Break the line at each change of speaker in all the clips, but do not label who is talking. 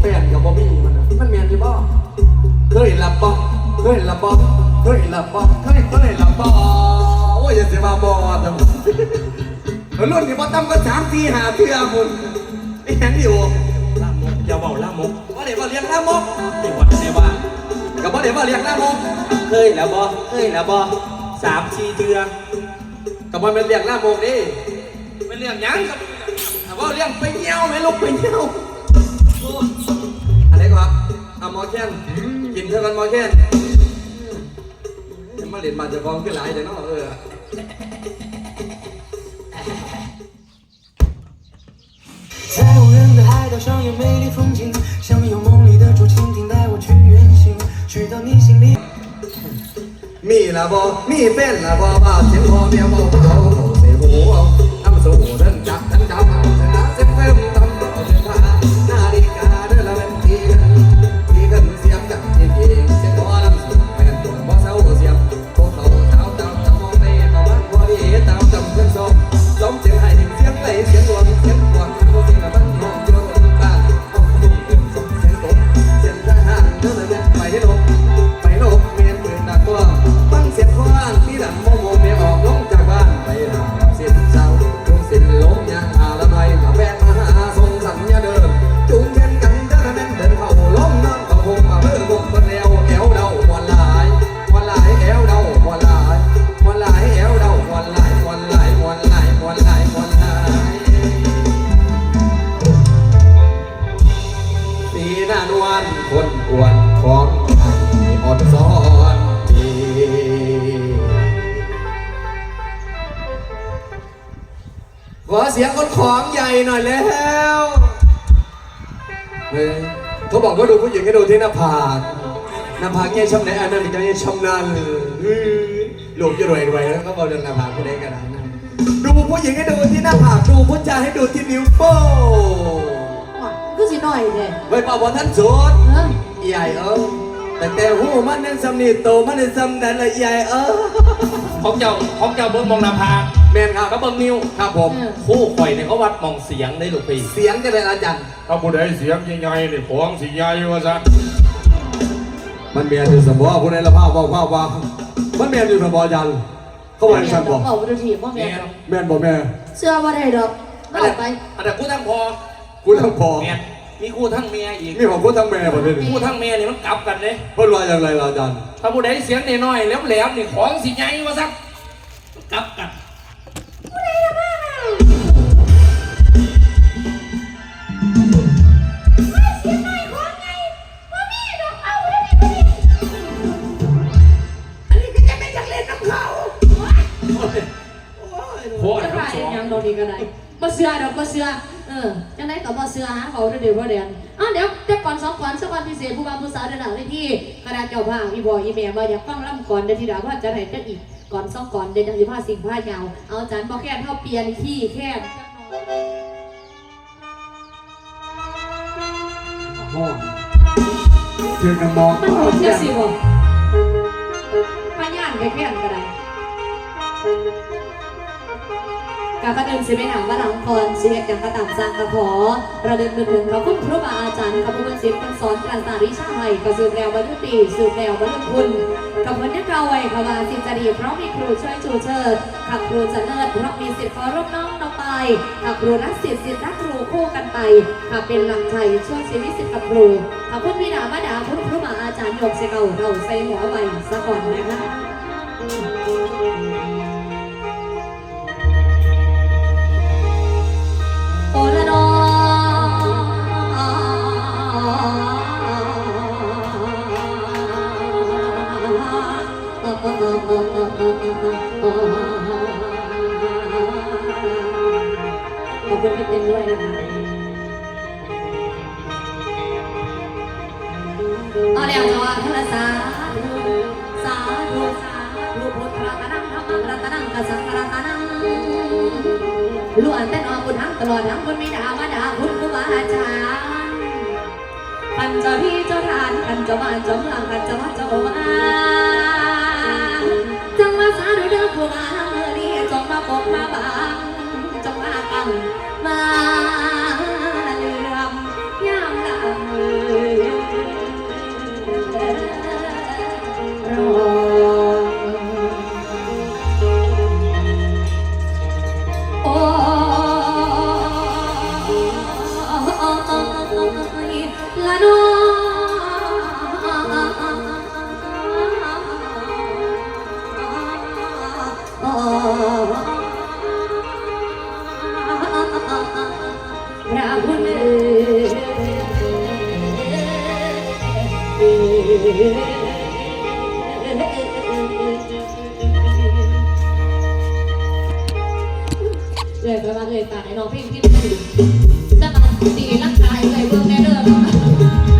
แฟนกับบ่มีมันน่ะมันแม่นอยู่บ่เคยละบอเคยละบอเคยละบอเคยเคยละบอโอ้ยอย่าเสียมาบอจังรุ่นนี้บ่ต่ำก็สามสี่ห้าเทื่อพุ่นไอ้หยังอยู่
ล่ามกอย่าเบาล่ามก
ว่าเดี๋ยวว่าเลี้ยงน้ำมก
ไอ้วัดในว่า
กับว่าเดี๋ยวว่าเลี้ยงน้ำมก
เคยแล้วบ่เคยแล้วบ่สามสี่เดือน
กับว่ามันเลี้ยงน้ำมกนี่
เป็นเรื่องหยังครับ
แต่ว่าเลี้ยงไปเงี้ยวไหมลูกไปเงี้ยว อันไหนี้ครับเอาหมอแค้นกินเท่ากันหมอแค้นจะมาเรียนมาจะฟ้องขึ้นหลายแต่เนาะเออ
在无人的海岛上有美丽风景，像有梦里的竹蜻蜓带我去远行，去到你心里。
มีละบอมีเป็นละบอว่าเสียงพ่อเมียบอกเขาเสียหูเอาทำสูเดินจับฉันจับเอ ให้ดูที่หน้าผากหน้าผากแค่ช่ำไหนอันนั้นจะแค่ช่ำนั้นเฮ้ยหลบจะรวยรวยแล้วก็บอกเรื่องหน้าผากผู้ใดก็ได้นะดูผู้หญิงให้ดูที่หน้าผากดูผู้ชายให้ดูที่นิ้วโป้ง
ก็สิหน่อยเด้
ไว้ป่าวว่าท่านโสด
เออ
ใหญ่เออแต่แต่หูมันนั่นสำนีโตมันนั่นสำนันละใหญ่เออ
ของเจ้าของเจ้าเบิ้งมองหนาผาก
แมนครับ
ก็เบิ้งนิ้ว
ครับผม
คู่ข่อยเนี่ยเขาวัดมองเสียงได้ลูกพี่
เสียงจะได้อาจารย์
ถ้าผู้ใดเสียงใหญ่ๆนี่ของสิใหญ่ว่าซะ
มันเมียนอยู่สมบัติผู้ใดละภาพว่าภาพว่ามันเมียนอยู่สมบัติยันเขาบอกให้ฉันบอก
เอาไปดูทีว่าแม่นดอก
แม่นบอกแม่
เสื้อว่าได้ดอก
อัน
เอา
นั้น
ไป
อันนั้นคู่ทั้งพอ
กูทั้งพอ
เมียมีคู่ทั้งเมียอีก
มีของกูทั้งแม่ประเภทนี้
คู่ทั้งเมียนี่มันกลับกันเลย
เพิ่นว่าอย่างไรล่ะอาจารย์
ถ้าผู้ใดเสียงน้อยๆแหลมๆนี่ของสิใหญ่ว่าซักกลับกัน
อี
อง
หยังดอกนี้ก็ได้บ่เสื้อดอกบ่เสือเออจังได๋ก็บ่เสือหาเขาเดี๋ยวบ่เรียนอ้าวเดี๋ยวแต่ก่อนสองก่อนสักวันพิเศษผู้บ่าวผู้สาวเด้อล่ะเลยที่คณะเจ้าภาพอีบ่อีแม่ว่าอยากฟังล่ำก่อนเดี๋ยวทีหลังว่าจะให้จักอีกก่อนสองก่อนเดี๋ยวจังสิพาสิ่งพายาวเอาจารย์บ่แค่เท่าเปลี่ยนขี้แค่จักหน่อ
งเจอกันมอง
มันบ่เชื่อสิบ่แค่นก็ได้ การกระเดินสิไปหนังว่าหลังก่อนเสียอย่างกระตามสร้างกระขอระเดินมือถึงเขาคุณครูบาอาจารย์ขบุญศิลป์คนสอนการสอนวิชาไทยก็สืบแนวบรรลุปีสืบแนวบรรลุคุณกับคนที่เก่าไว้ขบาสิจดีเพราะมีครูช่วยชูเชิดขับครูจะเลิศเพราะมีสิทธิ์ขอรบน้องต่อไปขับครูรักสิทธิ์สิทธิ์รักครูคู่กันไปขับเป็นหลักใจช่วยชีวิตสิทธิ์กับครูขอบคุณวิดามาดาคุณครูบาอาจารย์หยกเสกเก่าเราใส่หัวใบสะก่อนนะคะ จ้าบ้านเจ้าเมืองพันเจ้าวัดจ้าบ้านจังมาสาดูเด้อครูบาเมื่อนี้จงมาปกมาบังจงมากังมา เลยไปมาเลยตายน้องพี่พี่จะมาดีร่างกายเลยเบื้องแน่เด้อ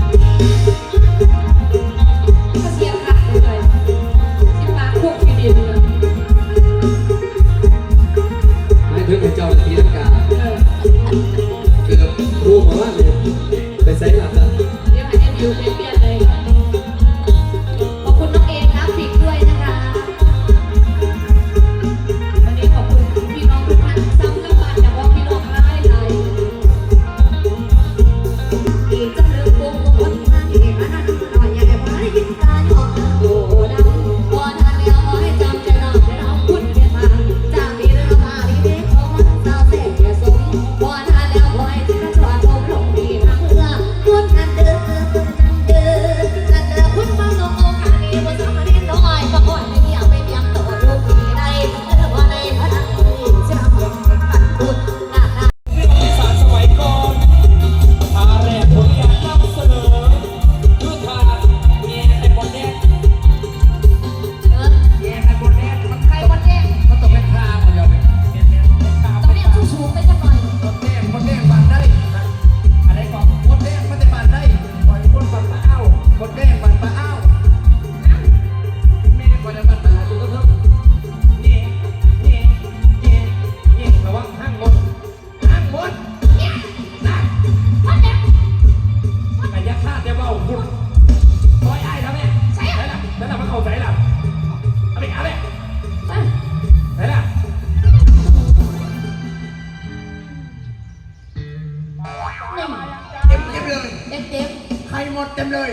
ต็มใครห
มด
เต็
มเลย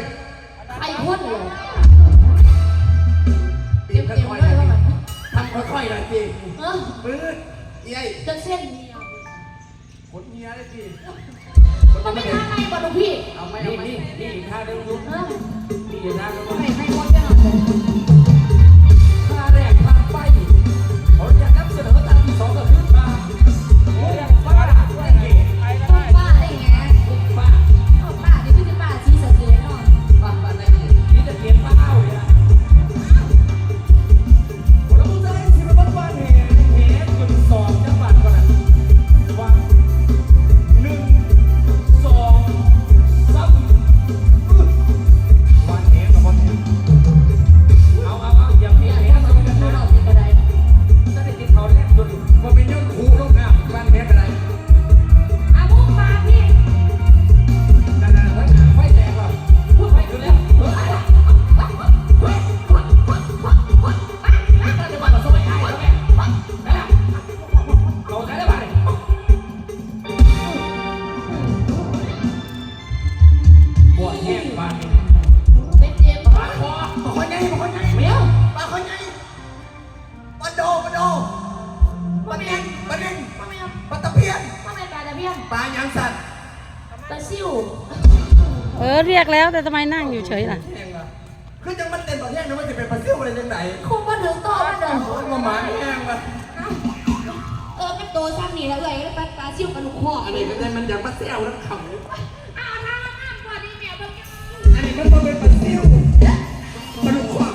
ใคร
พ่นเลย
เต็มค่อยๆหน่อยทำค่อยๆหน่อยสิ
เออ
ปื๊ดยัย
จนเส้นเนีย
ขนเมียได้สิ
มันไม่ทางไหนบ่ลูกพี่
เอาไหมนี่นี่นี่อีกท่าหนึงลุก
เออ
นี่อีกท่าหนึงลุก
ให้ให้พ่น
บันดินบันดิน
ทำไมครัตะเพียน
ทำไมปลาตะเพียนปลาหยางสัตว์ตะซิวเออ
เรียกแล้วแต่ทำไมนั่งอยู่เฉยล่ะ
คือจังมันเต็มต่อแห้งนะม่นจะเป็นปลาซิวอะไรจังไหน
คงมาถึงโตะมันเด้อ
โอมหมาแห้งละ
เออมันโตซ้ำนี่แล้วเลยปลาปลาซิวกระดูกหอก
อันนี้ก็ได้มันอย่างปลาซิ่วแล้วขำา
วน้นนี้ไม่ต้
องเป็นปลาซิวกระดูอก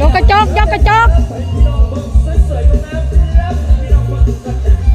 ยกกระจกยกกระจก
พี่น้องเบิ่งสวยๆกันนะครับพี่น้องเบิ่งกัน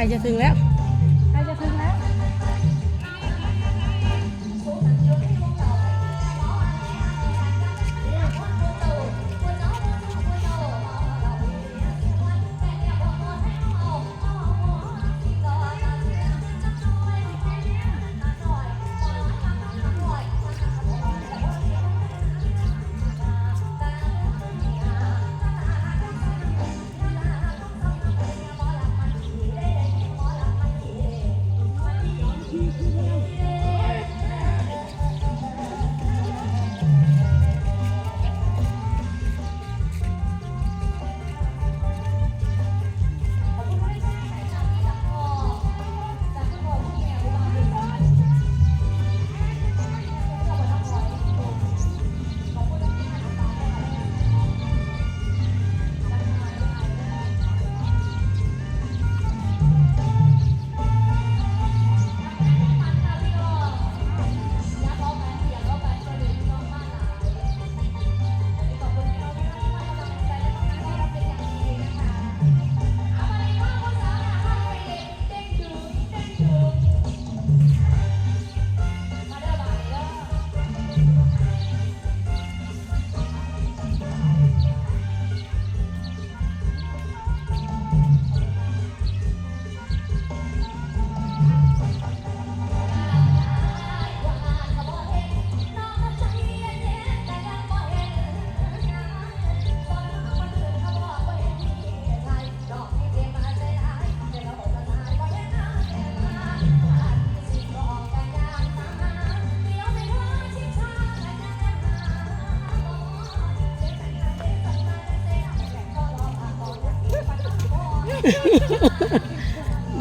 ใกล้จะถึงแล้วใกล้จะถึง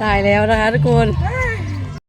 ได้แล้วนะคะทุกคน